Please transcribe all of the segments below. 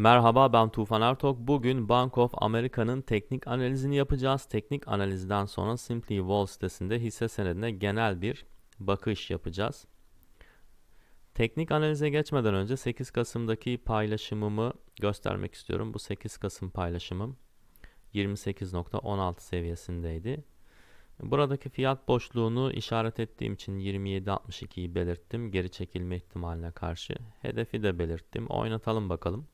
Merhaba ben Tufan Ertok. Bugün Bank of America'nın teknik analizini yapacağız. Teknik analizden sonra Simply Wall sitesinde hisse senedine genel bir bakış yapacağız. Teknik analize geçmeden önce 8 Kasım'daki paylaşımımı göstermek istiyorum. Bu 8 Kasım paylaşımım 28.16 seviyesindeydi. Buradaki fiyat boşluğunu işaret ettiğim için 27.62'yi belirttim. Geri çekilme ihtimaline karşı. Hedefi de belirttim. Oynatalım bakalım.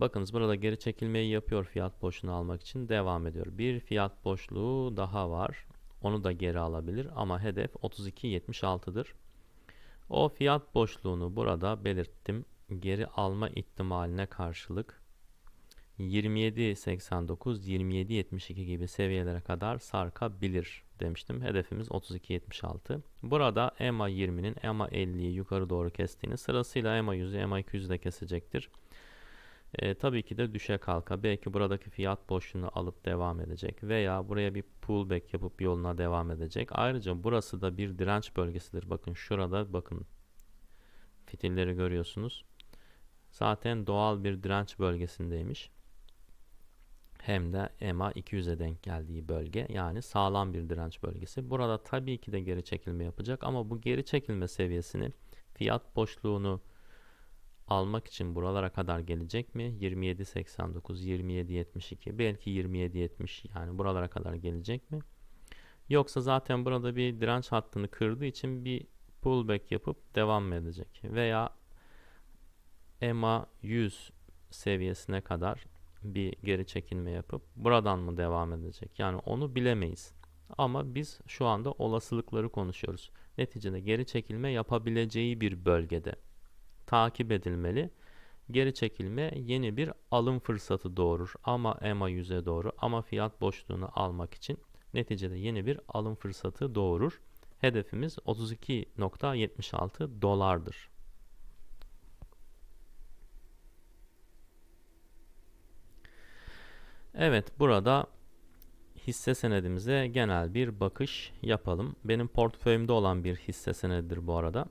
Bakınız burada geri çekilmeyi yapıyor fiyat boşluğunu almak için devam ediyor. Bir fiyat boşluğu daha var. Onu da geri alabilir ama hedef 32.76'dır. O fiyat boşluğunu burada belirttim. Geri alma ihtimaline karşılık 27.89, 27.72 gibi seviyelere kadar sarkabilir demiştim. Hedefimiz 32.76. Burada EMA 20'nin EMA 50'yi yukarı doğru kestiğini sırasıyla EMA 100'ü EMA 200'ü de kesecektir. E, tabii ki de düşe kalka belki buradaki fiyat boşluğunu alıp devam edecek veya buraya bir pullback yapıp yoluna devam edecek. Ayrıca burası da bir direnç bölgesidir. Bakın şurada bakın fitilleri görüyorsunuz. Zaten doğal bir direnç bölgesindeymiş. Hem de EMA 200'e denk geldiği bölge yani sağlam bir direnç bölgesi. Burada tabii ki de geri çekilme yapacak ama bu geri çekilme seviyesini fiyat boşluğunu almak için buralara kadar gelecek mi? 27.89, 27.72 belki 27.70 yani buralara kadar gelecek mi? Yoksa zaten burada bir direnç hattını kırdığı için bir pullback yapıp devam mı edecek? Veya EMA 100 seviyesine kadar bir geri çekilme yapıp buradan mı devam edecek? Yani onu bilemeyiz. Ama biz şu anda olasılıkları konuşuyoruz. Neticede geri çekilme yapabileceği bir bölgede takip edilmeli. Geri çekilme yeni bir alım fırsatı doğurur ama EMA 100'e doğru ama fiyat boşluğunu almak için neticede yeni bir alım fırsatı doğurur. Hedefimiz 32.76 dolardır. Evet burada hisse senedimize genel bir bakış yapalım. Benim portföyümde olan bir hisse senedidir bu arada.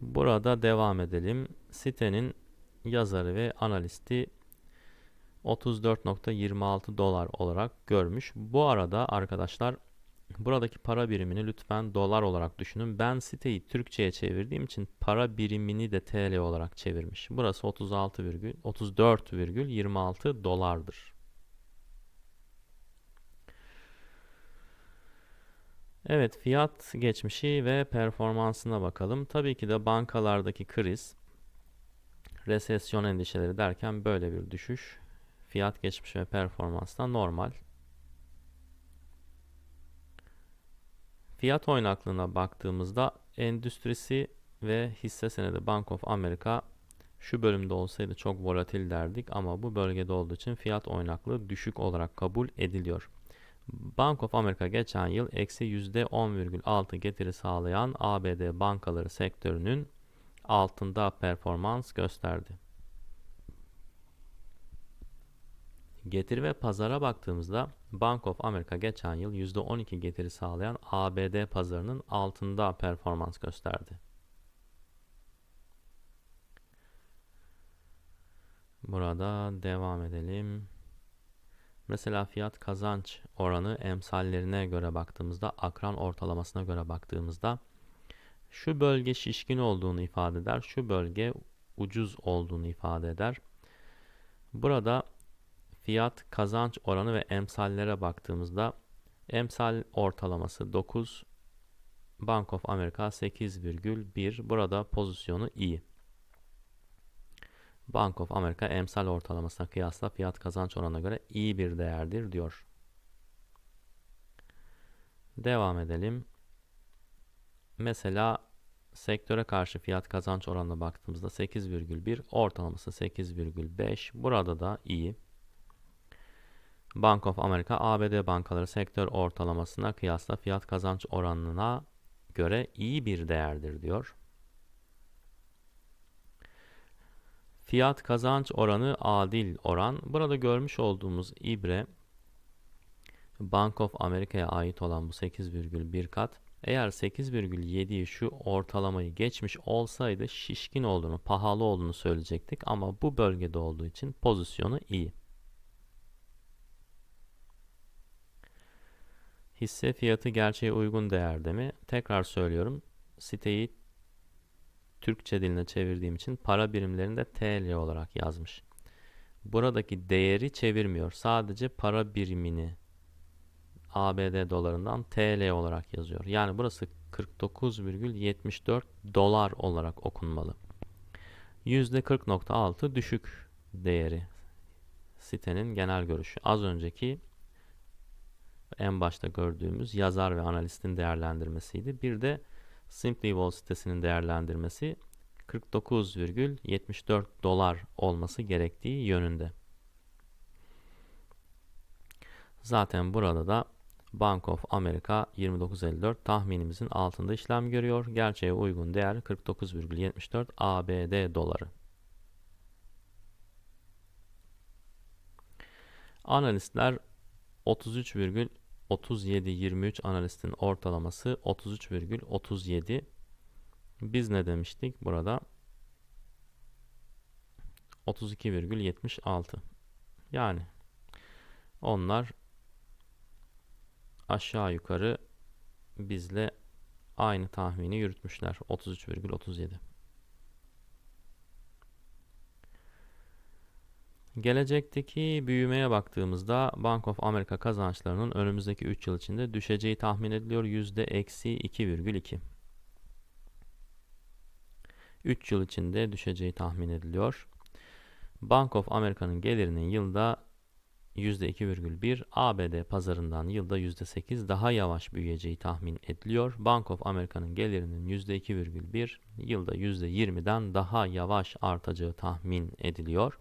Burada devam edelim. Sitenin yazarı ve analisti 34.26 dolar olarak görmüş. Bu arada arkadaşlar buradaki para birimini lütfen dolar olarak düşünün. Ben siteyi Türkçe'ye çevirdiğim için para birimini de TL olarak çevirmiş. Burası 36,34,26 dolardır. Evet fiyat geçmişi ve performansına bakalım. Tabii ki de bankalardaki kriz, resesyon endişeleri derken böyle bir düşüş. Fiyat geçmiş ve performanstan normal. Fiyat oynaklığına baktığımızda endüstrisi ve hisse senedi Bank of America şu bölümde olsaydı çok volatil derdik ama bu bölgede olduğu için fiyat oynaklığı düşük olarak kabul ediliyor. Bank of America geçen yıl eksi %10,6 getiri sağlayan ABD bankaları sektörünün altında performans gösterdi. Getiri ve pazara baktığımızda Bank of America geçen yıl %12 getiri sağlayan ABD pazarının altında performans gösterdi. Burada devam edelim. Mesela fiyat kazanç oranı emsallerine göre baktığımızda, akran ortalamasına göre baktığımızda şu bölge şişkin olduğunu ifade eder, şu bölge ucuz olduğunu ifade eder. Burada fiyat kazanç oranı ve emsallere baktığımızda emsal ortalaması 9, Bank of America 8,1. Burada pozisyonu iyi. Bank of America emsal ortalamasına kıyasla fiyat kazanç oranına göre iyi bir değerdir diyor. Devam edelim. Mesela sektöre karşı fiyat kazanç oranına baktığımızda 8,1 ortalaması 8,5 burada da iyi. Bank of America ABD bankaları sektör ortalamasına kıyasla fiyat kazanç oranına göre iyi bir değerdir diyor. Fiyat kazanç oranı adil oran. Burada görmüş olduğumuz ibre Bank of America'ya ait olan bu 8,1 kat Eğer 8,7'yi şu ortalamayı geçmiş olsaydı şişkin olduğunu, pahalı olduğunu söyleyecektik ama bu bölgede olduğu için pozisyonu iyi. Hisse fiyatı gerçeğe uygun değerde mi? Tekrar söylüyorum. Siteyi Türkçe diline çevirdiğim için para birimlerinde TL olarak yazmış. Buradaki değeri çevirmiyor. Sadece para birimini ABD dolarından TL olarak yazıyor. Yani burası 49,74 dolar olarak okunmalı. %40.6 düşük değeri sitenin genel görüşü. Az önceki en başta gördüğümüz yazar ve analistin değerlendirmesiydi. Bir de SimplyWall sitesinin değerlendirmesi 49,74 dolar olması gerektiği yönünde. Zaten burada da Bank of America 2954 tahminimizin altında işlem görüyor. Gerçeğe uygun değer 49,74 ABD doları. Analistler 33,37-23 analistin ortalaması 33,37. Biz ne demiştik burada? 32,76. Yani onlar aşağı yukarı bizle aynı tahmini yürütmüşler. 33,37. Gelecekteki büyümeye baktığımızda Bank of America kazançlarının önümüzdeki 3 yıl içinde düşeceği tahmin ediliyor. %-2,2. 3 yıl içinde düşeceği tahmin ediliyor. Bank of America'nın gelirinin yılda %2,1, ABD pazarından yılda %8 daha yavaş büyüyeceği tahmin ediliyor. Bank of America'nın gelirinin %2,1, yılda %20'den daha yavaş artacağı tahmin ediliyor.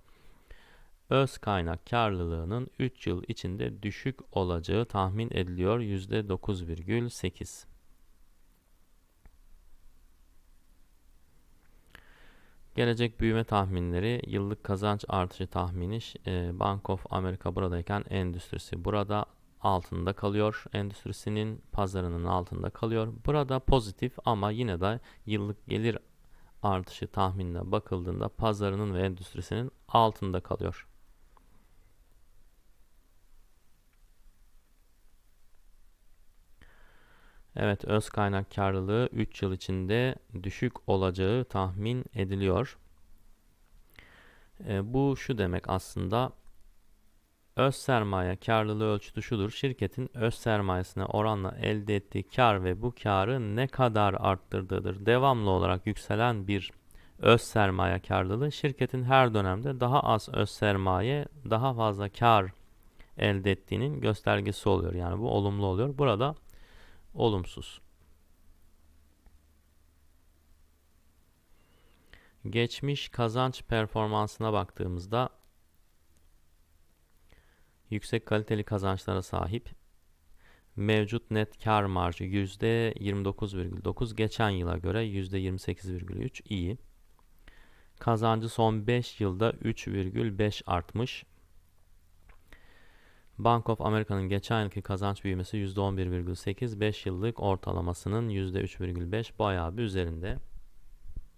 Öz kaynak karlılığının 3 yıl içinde düşük olacağı tahmin ediliyor %9,8. Gelecek büyüme tahminleri, yıllık kazanç artışı tahmini e, Bank of America buradayken endüstrisi burada altında kalıyor. Endüstrisinin pazarının altında kalıyor. Burada pozitif ama yine de yıllık gelir artışı tahminine bakıldığında pazarının ve endüstrisinin altında kalıyor. Evet, öz kaynak karlılığı 3 yıl içinde düşük olacağı tahmin ediliyor. E, bu şu demek aslında öz sermaye karlılığı ölçütü şudur. Şirketin öz sermayesine oranla elde ettiği kar ve bu karı ne kadar arttırdığıdır. Devamlı olarak yükselen bir öz sermaye karlılığı şirketin her dönemde daha az öz sermaye, daha fazla kar elde ettiğinin göstergesi oluyor. Yani bu olumlu oluyor. Burada olumsuz. Geçmiş kazanç performansına baktığımızda yüksek kaliteli kazançlara sahip. Mevcut net kar marjı %29,9 geçen yıla göre %28,3 iyi. Kazancı son 5 yılda 3,5 artmış. Bank of America'nın geçen yılki kazanç büyümesi %11,8, 5 yıllık ortalamasının %3,5 bayağı bir üzerinde.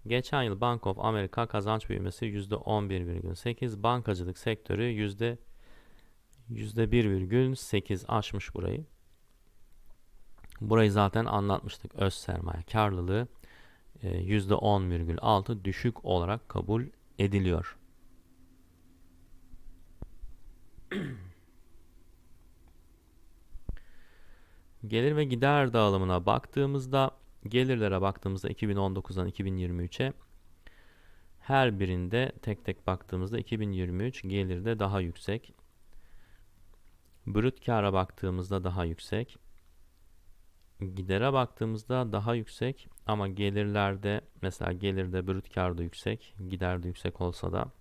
Geçen yıl Bank of America kazanç büyümesi %11,8, bankacılık sektörü yüzde 1,8 aşmış burayı. Burayı zaten anlatmıştık. Öz sermaye karlılığı %10,6 düşük olarak kabul ediliyor. Gelir ve gider dağılımına baktığımızda gelirlere baktığımızda 2019'dan 2023'e her birinde tek tek baktığımızda 2023 gelirde daha yüksek. Brüt kara baktığımızda daha yüksek. Gidere baktığımızda daha yüksek ama gelirlerde mesela gelirde brüt kar da yüksek, gider de yüksek olsa da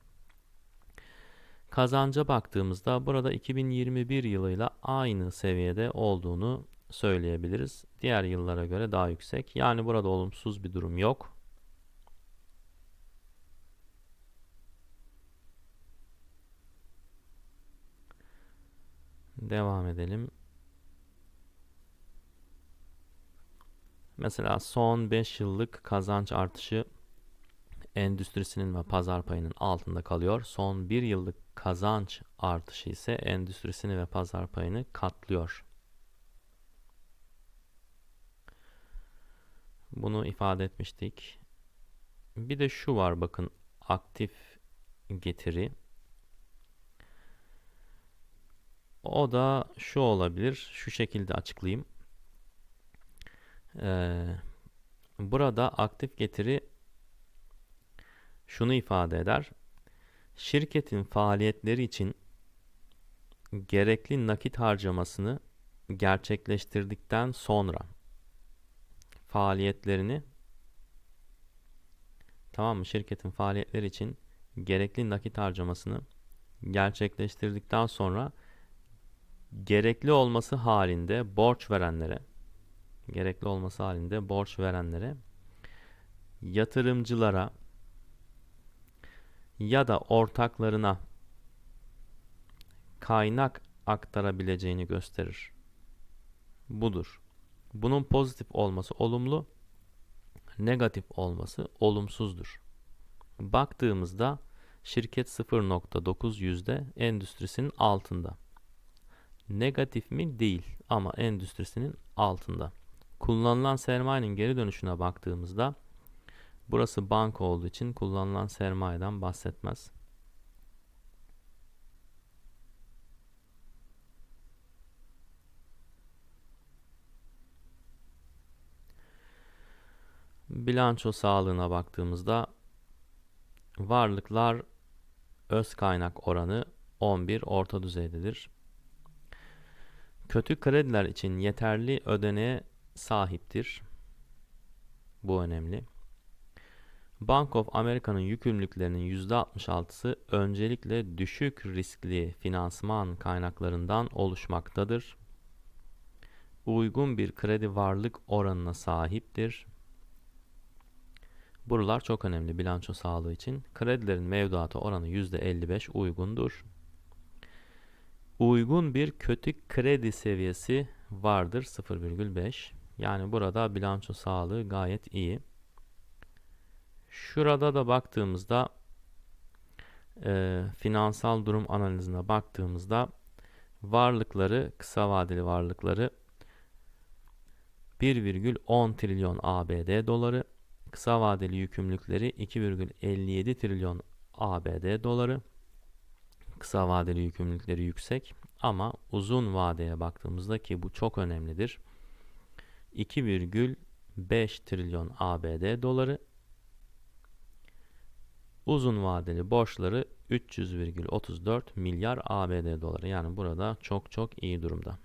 kazanca baktığımızda burada 2021 yılıyla aynı seviyede olduğunu söyleyebiliriz. Diğer yıllara göre daha yüksek. Yani burada olumsuz bir durum yok. Devam edelim. Mesela son 5 yıllık kazanç artışı endüstrisinin ve pazar payının altında kalıyor. Son 1 yıllık kazanç artışı ise endüstrisini ve pazar payını katlıyor. Bunu ifade etmiştik. Bir de şu var bakın aktif getiri. O da şu olabilir. Şu şekilde açıklayayım. Ee, burada aktif getiri şunu ifade eder. Şirketin faaliyetleri için gerekli nakit harcamasını gerçekleştirdikten sonra faaliyetlerini tamam mı? Şirketin faaliyetleri için gerekli nakit harcamasını gerçekleştirdikten sonra gerekli olması halinde borç verenlere gerekli olması halinde borç verenlere yatırımcılara ya da ortaklarına kaynak aktarabileceğini gösterir. Budur. Bunun pozitif olması olumlu, negatif olması olumsuzdur. Baktığımızda şirket 0.9 yüzde endüstrisinin altında. Negatif mi? Değil ama endüstrisinin altında. Kullanılan sermayenin geri dönüşüne baktığımızda burası banka olduğu için kullanılan sermayeden bahsetmez. Bilanço sağlığına baktığımızda varlıklar öz kaynak oranı 11 orta düzeydedir. Kötü krediler için yeterli ödeneğe sahiptir. Bu önemli. Bank of America'nın yükümlülüklerinin %66'sı öncelikle düşük riskli finansman kaynaklarından oluşmaktadır. Uygun bir kredi varlık oranına sahiptir. Buralar çok önemli bilanço sağlığı için. Kredilerin mevduata oranı %55 uygundur. Uygun bir kötü kredi seviyesi vardır 0,5. Yani burada bilanço sağlığı gayet iyi. Şurada da baktığımızda e, finansal durum analizine baktığımızda varlıkları kısa vadeli varlıkları 1,10 trilyon ABD doları kısa vadeli yükümlülükleri 2,57 trilyon ABD doları kısa vadeli yükümlülükleri yüksek ama uzun vadeye baktığımızda ki bu çok önemlidir 2,5 trilyon ABD doları uzun vadeli borçları 300,34 milyar ABD doları. Yani burada çok çok iyi durumda.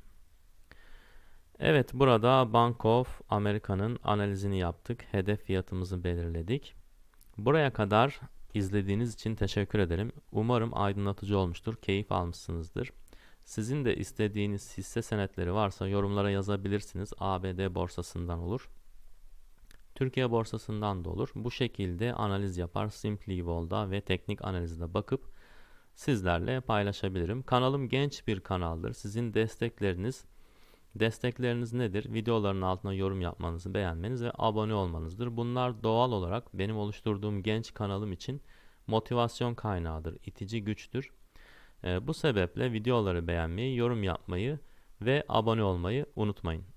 Evet burada Bank of America'nın analizini yaptık. Hedef fiyatımızı belirledik. Buraya kadar izlediğiniz için teşekkür ederim. Umarım aydınlatıcı olmuştur. Keyif almışsınızdır. Sizin de istediğiniz hisse senetleri varsa yorumlara yazabilirsiniz. ABD borsasından olur. Türkiye borsasından da olur. Bu şekilde analiz yapar Simply Vol'da ve teknik analizde bakıp sizlerle paylaşabilirim. Kanalım genç bir kanaldır. Sizin destekleriniz Destekleriniz nedir? Videoların altına yorum yapmanızı, beğenmeniz ve abone olmanızdır. Bunlar doğal olarak benim oluşturduğum genç kanalım için motivasyon kaynağıdır, itici güçtür. Ee, bu sebeple videoları beğenmeyi, yorum yapmayı ve abone olmayı unutmayın.